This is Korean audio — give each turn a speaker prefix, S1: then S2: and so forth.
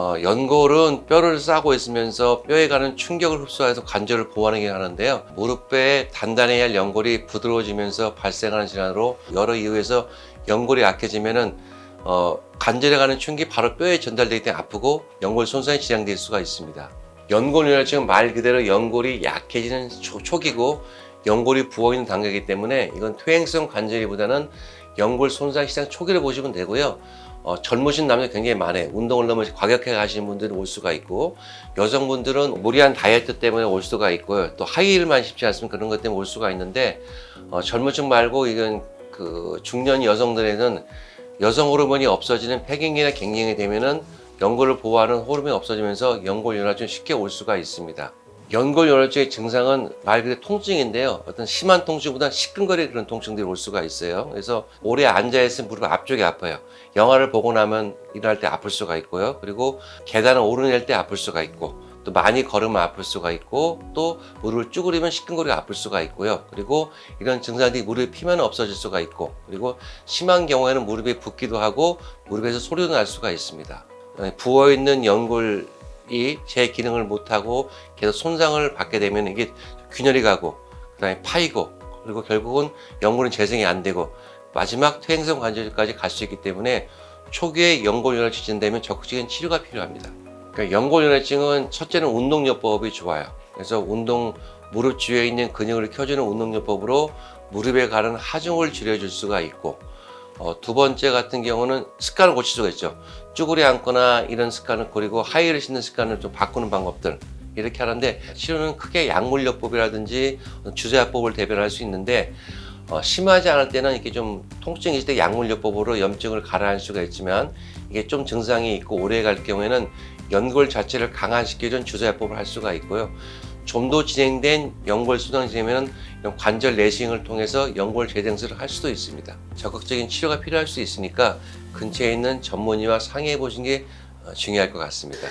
S1: 어, 연골은 뼈를 싸고 있으면서 뼈에 가는 충격을 흡수해서 관절을 보호하는 게 하는데요. 무릎뼈에 단단해야 할 연골이 부드러워지면서 발생하는 질환으로 여러 이유에서 연골이 약해지면은 어, 관절에 가는 충격이 바로 뼈에 전달되기 때문에 아프고 연골 손상이 진행될 수가 있습니다. 연골요혈증은 말 그대로 연골이 약해지는 초, 초기고 연골이 부어있는 단계이기 때문에 이건 퇴행성 관절이보다는 연골 손상 시장 초기를 보시면 되고요. 어, 젊으신 남자 굉장히 많아요. 운동을 너무 과격하게 하시는 분들은 올 수가 있고 여성분들은 무리한 다이어트 때문에 올 수가 있고요. 또 하이힐만 쉽지 않으면 그런 것 때문에 올 수가 있는데 어, 젊은 층 말고 이건 그 중년 여성들에는 여성 호르몬이 없어지는 폐경기나 갱년이 되면은 연골을 보호하는 호르몬이 없어지면서 연골요혈증 쉽게 올 수가 있습니다. 연골요혈증의 증상은 말 그대로 통증인데요. 어떤 심한 통증보다 시큰거리는 그런 통증들이 올 수가 있어요. 그래서 오래 앉아있으면 무릎 앞쪽이 아파요. 영화를 보고 나면 일어날 때 아플 수가 있고요. 그리고 계단을 오르낼 때 아플 수가 있고 또 많이 걸으면 아플 수가 있고 또 무릎을 쭈그리면 시큰거리가 아플 수가 있고요. 그리고 이런 증상들이 무릎에 피면 없어질 수가 있고 그리고 심한 경우에는 무릎이 붓기도 하고 무릎에서 소리도 날 수가 있습니다. 부어있는 연골 이 제 기능을 못하고 계속 손상을 받게 되면 이게 균열이 가고 그다음에 파이고 그리고 결국은 연골은 재생이 안 되고 마지막 퇴행성 관절까지 갈 수 있기 때문에 초기에 연골요혈 지진되면 적극적인 치료가 필요합니다. 그러니까 연골요혈증은 첫째는 운동요법이 좋아요. 그래서 운동 무릎 주위에 있는 근육을 켜주는 운동요법으로 무릎에 가는 하중을 줄여줄 수가 있고 어, 두 번째 같은 경우는 습관을 고칠 수가 있죠. 쭈그리 앉거나 이런 습관을 그리고 하이힐을 신는 습관을 좀 바꾸는 방법들 이렇게 하는데 치료는 크게 약물요법이라든지 주사요법을 대변할 수 있는데 어, 심하지 않을 때는 이렇게 좀 통증이 있을 때 약물요법으로 염증을 가라앉을 수가 있지만 이게 좀 증상이 있고 오래 갈 경우에는 연골 자체를 강화시켜준 주사요법을 할 수가 있고요. 좀 더 진행된 연골 수정이 되면 이런 관절 내시경을 통해서 연골 재생술을 할 수도 있습니다. 적극적인 치료가 필요할 수 있으니까 근처에 있는 전문의와 상의해 보시는 게 어, 중요할 것 같습니다.